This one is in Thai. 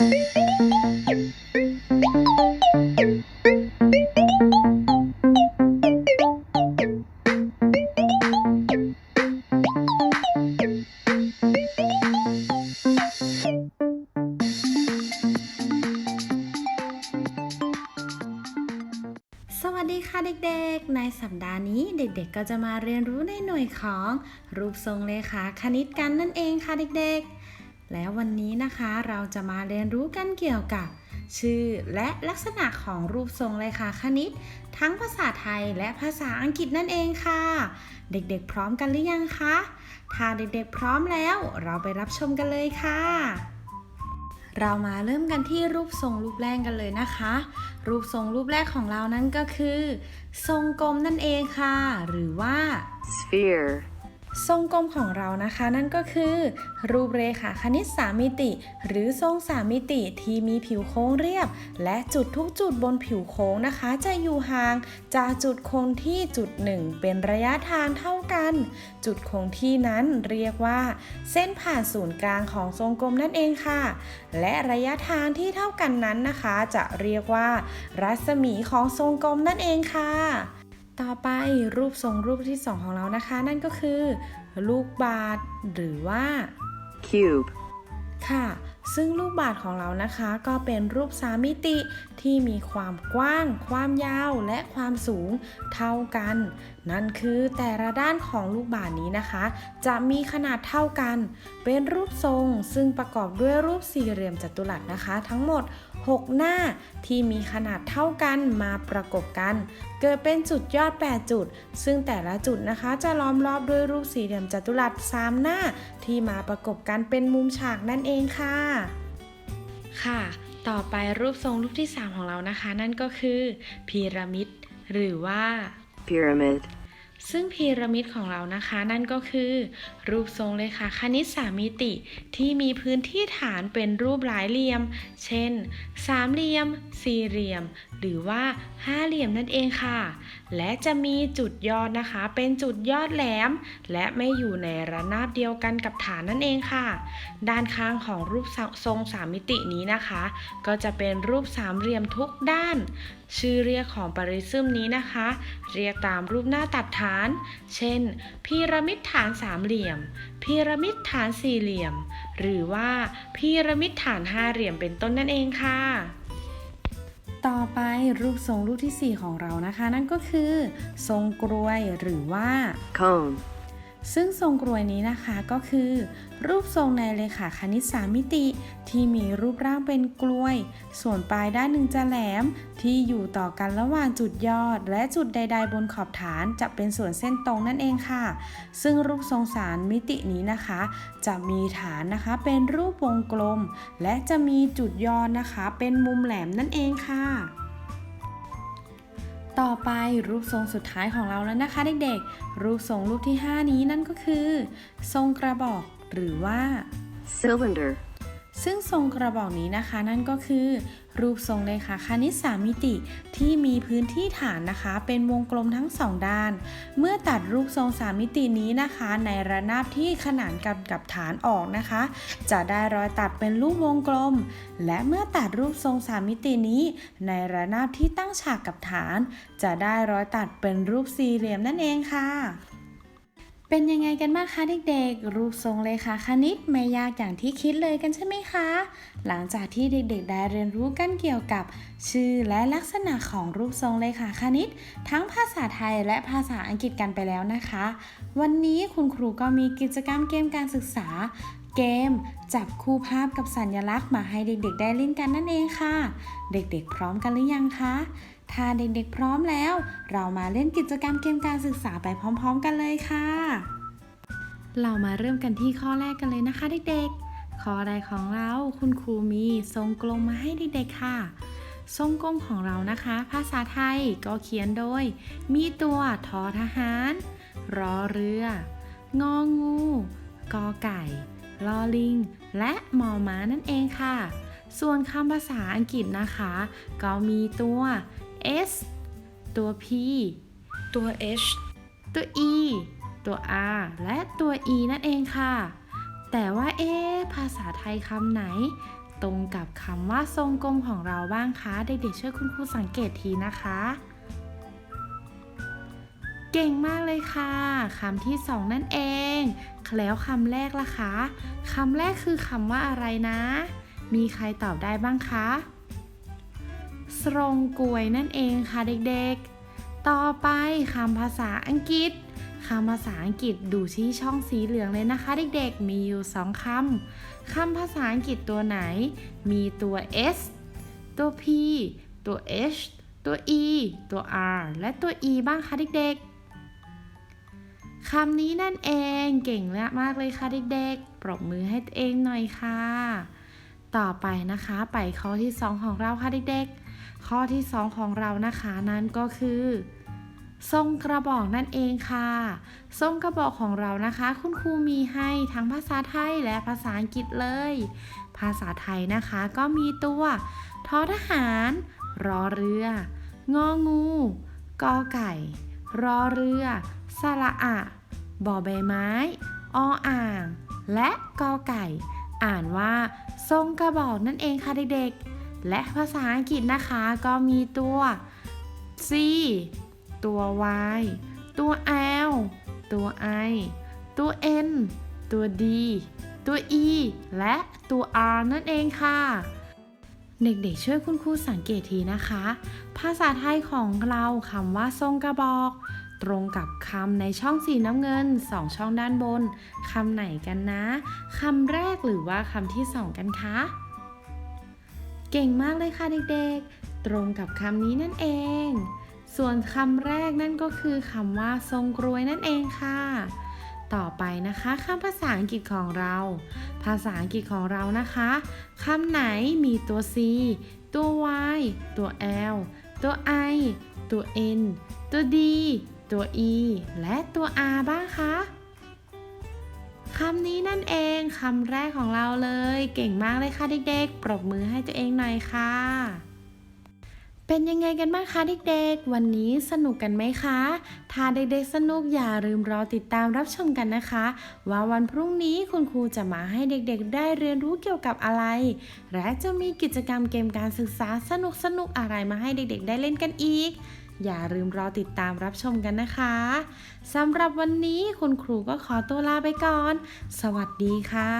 สวัสดีค่ะเด็กๆ ในสัปดาห์นี้เด็กๆ ก็จะมาเรียนรู้ในหน่วยของรูปทรงเลขาคณิตกันนั่นเองค่ะเด็กๆ แล้ววันนี้นะคะเราจะมาเรียนรู้กันเกี่ยวกับ ชื่อและลักษณะของรูปทรงเลขาคณิต ทั้งภาษาไทยและภาษาอังกฤษนั่นเองค่ะ เด็กๆพร้อมกันหรือยังคะ ถ้าเด็กๆพร้อมแล้ว เราไปรับชมกันเลยค่ะ เรามาเริ่มกันที่รูปทรงรูปแรกกันเลยนะคะ รูปทรงรูปแรกของเรานั้นก็คือ ทรงกลมนั่นเองค่ะ หรือว่า sphere, ทรงกลมของเรานะคะนั่นก็คือ รูปเรขาคณิตสามมิติ หรือทรงสามมิติที่มีผิวโค้งเรียบ และจุดทุกจุดบนผิวโค้งนะคะ จะอยู่ห่างจากจุดคงที่จุดหนึ่งเป็นระยะทางเท่ากัน จุดคงที่นั้นเรียกว่า เส้นผ่านศูนย์กลางของทรงกลมนั่นเองค่ะ และระยะทางที่เท่ากันนั้นนะคะ จะเรียกว่า รัศมีของทรงกลมนั่นเองค่ะ ต่อไปรูปทรงรูปที่ 2 ของเรานะคะ นั่นก็คือ ลูกบาศก์หรือว่า cube, ค่ะ ซึ่งลูกบาศก์ของเรานะคะก็เป็นรูปสามมิติที่มีความกว้าง ความยาว และความสูงเท่ากัน นั่นคือแต่ละด้านของลูกบาศก์นี้นะคะ จะมีขนาดเท่ากัน เป็นรูปทรงซึ่งประกอบด้วยรูปสี่เหลี่ยมจัตุรัสนะคะ ทั้งหมด 6 หน้าที่มีขนาดเท่ากันมาประกบกัน เกิดเป็นจุดยอด 8 จุด ซึ่งแต่ละจุดนะคะจะล้อมรอบด้วยรูปสี่เหลี่ยมจัตุรัส 3 หน้าที่มาประกบกันเป็นมุมฉากนั่นเองค่ะ ค่ะ ต่อไปรูปทรงรูปที่ 3 ของเรานะคะ นั่นก็คือพีระมิดหรือว่า pyramid, ซึ่งพีระมิดของเรานะคะนั่นก็คือ รูปทรงเลขาคณิตสามมิติที่มีพื้นที่ฐานเป็นรูปหลายเหลี่ยม เช่น สามเหลี่ยม สี่เหลี่ยม หรือว่าห้าเหลี่ยมนั่นเองค่ะ และจะมีจุดยอดนะคะ เป็นจุดยอดแหลม และไม่อยู่ในระนาบเดียวกันกับฐานนั่นเองค่ะ ด้านข้างของรูปทรงสามมิตินี้นะคะ ก็จะเป็นรูปสามเหลี่ยมทุกด้าน ชื่อเรียกของปริซึมนี้นะคะ เรียกตามรูปหน้าตัดฐานเช่น พีระมิดฐานสามเหลี่ยม พีระมิดฐานสี่เหลี่ยม หรือว่าพีระมิดฐานห้าเหลี่ยมเป็นต้นนั่นเองค่ะ ต่อไปรูปทรงรูปที่ 4 ของเรานะคะ นั่นก็คือ ทรงกรวยหรือว่า cone, ซึ่งทรงกรวยนี้นะคะก็คือ รูปทรงในเลขาคณิตสามมิติ ที่มีรูปร่างเป็นกลวย ส่วนปลายด้านหนึ่งจะแหลม ที่อยู่ต่อกันระหว่างจุดยอด และจุดใด ๆ บนขอบฐานจะเป็นส่วนเส้นตรงนั่นเองค่ะ ซึ่งรูปทรงสามมิตินี้นะคะ จะมีฐานนะคะเป็นรูปวงกลม และจะมีจุดยอดนะคะ เป็นมุมแหลมนั่นเองค่ะ ต่อไปรูปทรงสุดท้ายของเราแล้วนะคะเด็กๆ รูปทรงรูปที่ 5 นี้นั่นก็คือ ทรงกระบอกหรือว่า cylinder, ซึ่งทรงกระบอกนี้นะคะนั่นก็คือ รูปทรงเลขาคณิตสามมิติที่มีพื้นที่ฐานนะคะ เป็นวงกลมทั้งสองด้าน เมื่อตัดรูปทรงสามมิตินี้นะคะ ในระนาบที่ขนานกันกับฐานออกนะคะ จะได้รอยตัดเป็นรูปวงกลม และเมื่อตัดรูปทรงสามมิตินี้ ในระนาบที่ตั้งฉากกับฐาน จะได้รอยตัดเป็นรูปสี่เหลี่ยมนั่นเองค่ะ เป็นยังไงกันบ้างคะเด็กๆ รูปทรงเลขาคณิตไม่ยากอย่างที่คิดเลยกันใช่ไหมคะ หลังจากที่เด็กๆ ได้เรียนรู้กันเกี่ยวกับ ชื่อและลักษณะของรูปทรงเลขาคณิต ทั้งภาษาไทยและภาษาอังกฤษกันไปแล้วนะคะ วันนี้คุณครูก็มีกิจกรรมเกมการศึกษา เกม จับคู่ภาพกับสัญลักษณ์มาให้เด็กๆ ได้เล่นกันนั่นเองค่ะ เด็กๆ พร้อมกันหรือยังคะ ถ้าเด็กๆ พร้อมแล้ว เรามาเล่นกิจกรรมเกมการศึกษาไปพร้อม ๆ กันเลยค่ะ เรามาเริ่มกันที่ข้อแรกกันเลยนะคะเด็กๆ ข้อแรกของเราคุณครูมีทรงกลมมาให้เด็กๆ ค่ะทรงกลมของเรานะคะ ภาษาไทยก็เขียนโดย มีตัวทอทหาร รอเรือ งองูกอไก่ ลอลิง และมอม้านั่นเองค่ะ ส่วนคำภาษาอังกฤษนะคะ ก็มีตัว S ตัว P ตัว H ตัว E ตัว R และตัว E นั่นเองค่ะ แต่ว่าเอ๊ะภาษาไทยคำไหน ตรงกับคำว่าทรงกลมของเราบ้างคะ เด็กๆช่วยคุณครูสังเกตทีนะคะ เก่งมากเลยค่ะคำที่สองนั่นเอง แล้วคำแรกล่ะคะคำแรกคือคำว่าอะไรนะ มีใครตอบได้บ้างคะสรงกวยนั่นเองค่ะเด็กๆ ต่อไปคำภาษาอังกฤษคำภาษาอังกฤษดูที่ช่องสีเหลืองเลยนะคะเด็กๆ มีอยู่สองคำ คำภาษาอังกฤษตัวไหน มีตัว s ตัว p ตัว h ตัว e ตัว r และตัว e บ้างคะเด็กๆ คำนี้นั่นเองเก่งมากเลยค่ะเด็กๆ ปรบมือให้ตัวเองหน่อยค่ะ ต่อไปนะคะไปข้อที่ 2 ของเราค่ะเด็กๆ ข้อที่ 2 ของเรานะคะนั่นก็คือทรงกระบอกนั่นเองค่ะ ทรงกระบอกของเรานะคะ คุณครูมีให้ทั้งภาษาไทยและภาษาอังกฤษเลย ภาษาไทยนะคะก็มีตัวทอทหาร รอเรือ งองู กอไก่ รอเรือ สระอะบอใบไม้ ออ่าง และกอไก่ อ่านว่า ทรงกระบอกนั่นเองค่ะเด็กๆ และภาษาอังกฤษนะคะก็มีตัว C ตัว Y ตัว L ตัว I ตัว N ตัว D ตัว E และตัว R นั่นเองค่ะ เด็กๆช่วยคุณครูสังเกตทีนะคะ ภาษาไทยของเราคำว่าทรงกระบอก ตรงกับคำในช่องสีน้ำเงินสองช่องด้านบนคำไหนกันนะคำแรกหรือว่าคำที่สองกันคะ เก่งมากเลยค่ะเด็กๆ ตรงกับคำนี้นั่นเอง ส่วนคำแรกนั่นก็คือคำว่าทรงกรวยนั่นเองค่ะ ต่อไปนะคะคำภาษาอังกฤษของเรา ภาษาอังกฤษของเรานะคะคำไหนมีตัว C ตัว Y ตัว L ตัว I ตัว N ตัว D ตัว E และตัว R บ้างคะคำนี้นั่นเองคำแรกของเราเลย เก่งมากเลยค่ะเด็กๆ ปรบมือให้ตัวเองหน่อยค่ะ เป็นยังไงกันบ้างคะเด็กๆ วันนี้สนุกกันไหมคะ ถ้าเด็กๆสนุกอย่าลืมรอติดตามรับชมกันนะคะ ว่าวันพรุ่งนี้คุณครูจะมาให้เด็กๆ ได้เรียนรู้เกี่ยวกับอะไร และจะมีกิจกรรมเกมการศึกษาสนุกๆอะไรมาให้เด็กๆ ได้เล่นกันอีก อย่าลืมรอติดตามรับชมกันนะคะสำหรับวันนี้คุณครูก็ขอตัวลาไปก่อน สวัสดีค่ะ